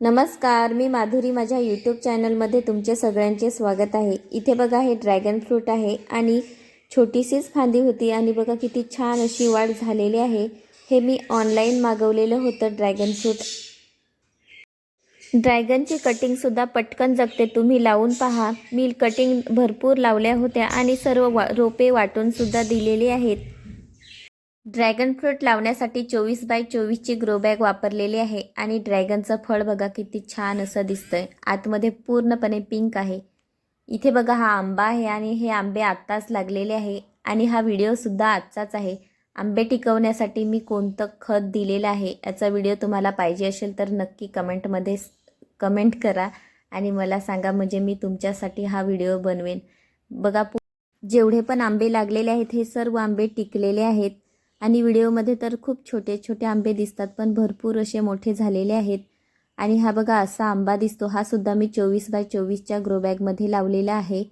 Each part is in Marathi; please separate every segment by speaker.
Speaker 1: नमस्कार मी माधुरी. माझ्या यूट्यूब चॅनलमध्ये तुमचे सगळ्यांचे स्वागत आहे. इथे बघा हे ड्रॅगन फ्रूट आहे आणि छोटीशीच फांदी होती आणि बघा किती छान अशी वाढ झालेली आहे. हे मी ऑनलाईन मागवलेलं होतं ड्रॅगन फ्रूट ड्रॅगनची कटिंगसुद्धा पटकन जगते. तुम्ही लावून पहा. मी कटिंग भरपूर लावल्या होत्या आणि सर्व वा रोपे वाटूनसुद्धा दिलेली आहेत. ड्रॅगन फ्रूट लावण्यासाठी चोवीस बाय चोवीसची ग्रो बॅग वापरलेली आहे आणि ड्रॅगनचं फळ बघा किती छान असं दिसतंय. आतमध्ये पूर्णपणे पिंक आहे. इथे बघा हा आंबा आहे आणि हे आंबे आत्ताच लागलेले आहे आणि हा व्हिडिओसुद्धा आजचाच आहे. आंबे टिकवण्यासाठी मी कोणतं खत दिलेलं आहे याचा व्हिडिओ तुम्हाला पाहिजे असेल तर नक्की कमेंटमध्ये कमेंट करा आणि मला सांगा म्हणजे मी तुमच्यासाठी हा व्हिडिओ बनवेन. बघा जेवढे पण आंबे लागलेले आहेत हे सर्व आंबे टिकलेले आहेत. आणि व्हिडिओमध्ये तर खूप छोटे छोटे आंबे दिसतात पण भरपूर असे मोठे झालेले आहेत. आणि हा बघा असा आंबा दिसतो. हा सुद्धा मी चोवीस बाय चोवीसच्या ग्रो बॅगमध्ये लावलेला आहे.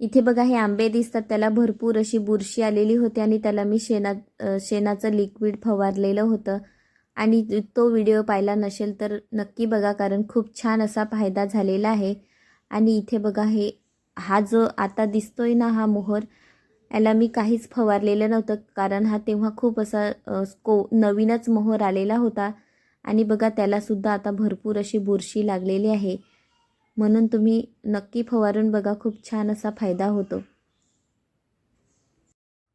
Speaker 1: इथे बघा हे आंबे दिसतात. त्याला भरपूर अशी बुरशी आलेली होती आणि त्याला मी शेणा शेणाचं लिक्विड फवारलेलं होतं. आणि तो व्हिडिओ पाहिला नसेल तर नक्की बघा कारण खूप छान असा फायदा झालेला आहे. आणि इथे बघा हे हा जो आता दिसतोय ना हा मोहर याला मी काहीच फवारलेलं नव्हतं कारण हा तेव्हा खूप असा स्को को नवीनच मोहर आलेला होता. आणि बघा त्यालासुद्धा आता भरपूर अशी बुरशी लागलेली आहे. म्हणून तुम्ही नक्की फवारून बघा खूप छान असा फायदा होतो.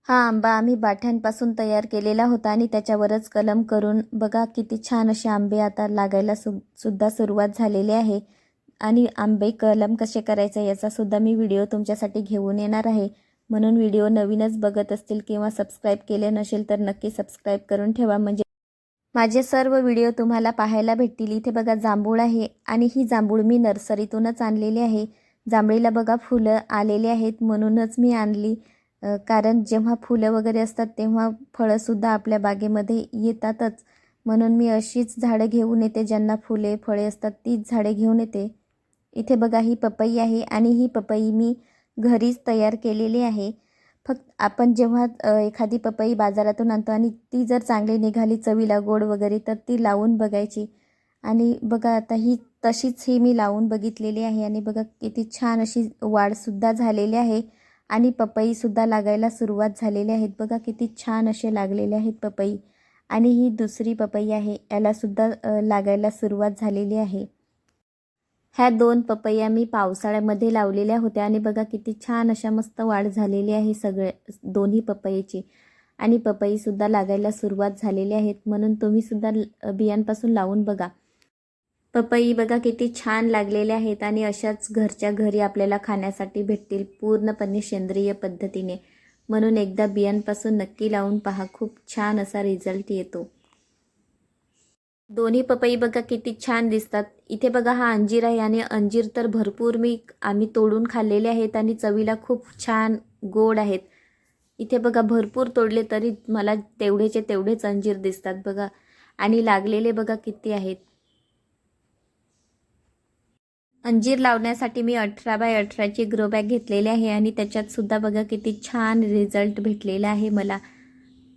Speaker 1: हा आंबा आम्ही बाठ्यांपासून तयार केलेला होता आणि त्याच्यावरच कलम करून बघा किती छान असे आंबे आता लागायला सु सुद्धा सुरुवात झालेली आहे. आणि आंबे कलम कसे करायचे याचासुद्धा मी व्हिडिओ तुमच्यासाठी घेऊन येणार आहे. म्हणून व्हिडिओ नवीनच बघत असतील किंवा सबस्क्राईब केले नसेल तर नक्की सबस्क्राईब करून ठेवा. म्हणजे माझे सर्व व्हिडिओ तुम्हाला पाहायला भेटतील. इथे बघा जांभूळ आहे आणि ही जांभूळ मी नर्सरीतूनच आणलेली आहे. जांभळीला बघा फुलं आलेली आहेत म्हणूनच मी आणली. कारण जेव्हा फुलं वगैरे असतात तेव्हा फळंसुद्धा आपल्या बागेमध्ये येतातच. म्हणून मी अशीच झाडं घेऊन येते. ज्यांना फुले फळे असतात तीच झाडे घेऊन येते. इथे बघा ही पपई आहे आणि ही पपई मी घरीच तयार केलेली आहे. फक्त आपण जेव्हा एखादी पपई बाजारातून आणतो आणि ती जर चांगली निघाली चवीला गोड वगैरे तर ती लावून बघायची. आणि बघा आता ही तशीच ही मी लावून बघितलेली आहे आणि बघा किती छान अशी वाढसुद्धा झालेली आहे. आणि पपईसुद्धा लागायला सुरुवात झालेली आहेत. बघा किती छान असे लागलेले आहेत पपई. आणि ही दुसरी पपई आहे यालासुद्धा लागायला सुरुवात झालेली आहे. ह्या दोन पपया मी पावसाळ्यामध्ये लावलेल्या होत्या. आणि बघा किती छान अशा मस्त वाढ झालेली आहे सगळ्या दोन्ही पपईची. आणि पपईसुद्धा लागायला सुरुवात झालेली आहेत. म्हणून तुम्हीसुद्धा बियांपासून लावून बघा. पपई बघा किती छान लागलेल्या आहेत. आणि अशाच घरच्या घरी आपल्याला खाण्यासाठी भेटतील पूर्णपणे सेंद्रिय पद्धतीने. म्हणून एकदा बियांपासून नक्की लावून पहा. खूप छान असा रिझल्ट येतो. दोन्ही पपई बघा किती छान दिसतात. इथे बघा हा अंजीर आहे आणि अंजीर तर भरपूर मी आम्ही तोडून खाल्लेले आहेत आणि चवीला खूप छान गोड आहेत. इथे बघा भरपूर तोडले तरी मला तेवढेचे तेवढेच अंजीर दिसतात बघा. आणि लागलेले बघा किती आहेत. अंजीर लावण्यासाठी मी अठरा बाय अठराची ग्रो बॅग घेतलेली आहे आणि त्याच्यात सुद्धा बघा किती छान रिझल्ट भेटलेला आहे मला.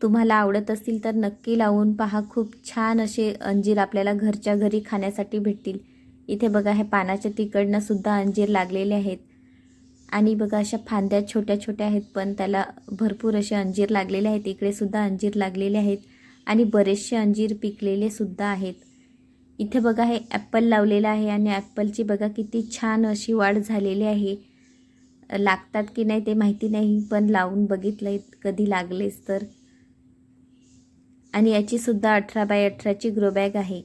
Speaker 1: तुम्हाला आवडत असतील तर नक्की लावून पहा. खूप छान असे अंजीर आपल्याला घरच्या घरी खाण्यासाठी भेटतील. इथे बघा हे पानाच्या तिकडनं सुद्धा अंजीर लागलेले आहेत. आणि बघा अशा फांद्या छोट्या छोट्या आहेत पण त्याला भरपूर असे अंजीर लागलेले आहेत. इकडे सुद्धा अंजीर लागलेले आहेत आणि बरेचसे अंजीर पिकलेले सुद्धा आहेत. इथे बघा हे ॲप्पल लावलेलं आहे आणि ॲप्पलची बघा किती छान अशी वाढ झालेली आहे. लागतात की नाही ते माहिती नाही पण लावून बघितलं आहे कधी लागलेच तर. आणि याची सुद्धा अठरा बाय अठराची ग्रो बॅग आहे.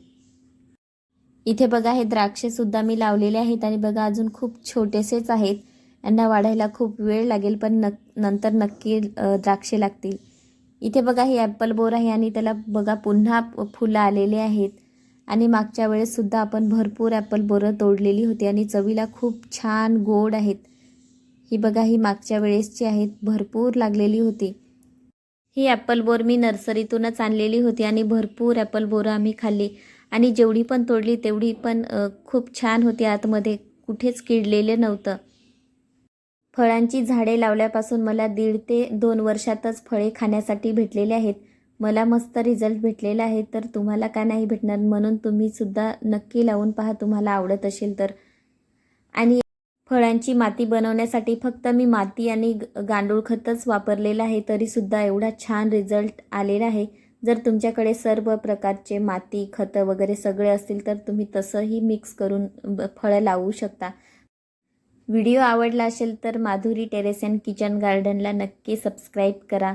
Speaker 1: इथे बघा हे द्राक्षे सुद्धा मी लावलेले आहेत आणि बघा अजून खूप छोटेसेच आहेत. यांना वाढायला खूप वेळ लागेल पण नक नंतर नक्की द्राक्षे लागतील. इथे बघा हे ॲपल बोर आहे आणि त्याला बघा पुन्हा फुलं आलेले आहेत. आणि मागच्या वेळेससुद्धा आपण भरपूर ॲपल बोरं तोडलेली होती आणि चवीला खूप छान गोड आहेत. ही बघा ही मागच्या वेळेसची आहेत भरपूर लागलेली होती. ही ॲपल बोर मी नर्सरीतूनच आणलेली होती आणि भरपूर ॲपल बोरं आम्ही खाल्ली. आणि जेवढी पण तोडली तेवढी पण खूप छान होती. आतमध्ये कुठेच किडलेलं नव्हतं. फळांची झाडे लावल्यापासून मला दीड ते दोन वर्षातच फळे खाण्यासाठी भेटलेले आहेत. मला मस्त रिझल्ट भेटलेला आहे तर तुम्हाला का नाही भेटणार? म्हणून तुम्ही सुद्धा नक्की लावून पहा तुम्हाला आवडत असेल तर. आणि फळांची माती बनवण्यासाठी फक्त मी माती आणि ग- गांडूळ खतच वापरलेलं आहे तरीसुद्धा एवढा छान रिझल्ट आलेला आहे. जर तुमच्याकडे सर्व प्रकारचे माती खतं वगैरे सगळे असतील तर तुम्ही तसंही मिक्स करून ब- फळं लावू शकता. व्हिडिओ आवडला असेल तर माधुरी टेरेस अँड किचन गार्डनला नक्की सबस्क्राईब करा.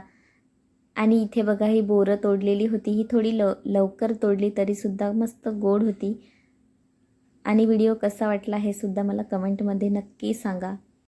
Speaker 1: आणि इथे बघा ही बोरं तोडलेली होती ही थोडी लव लवकर तोडली तरीसुद्धा मस्त गोड होती. आणि व्हिडिओ कसा वाटला हे सुद्धा मला कमेंटमध्ये नक्की सांगा.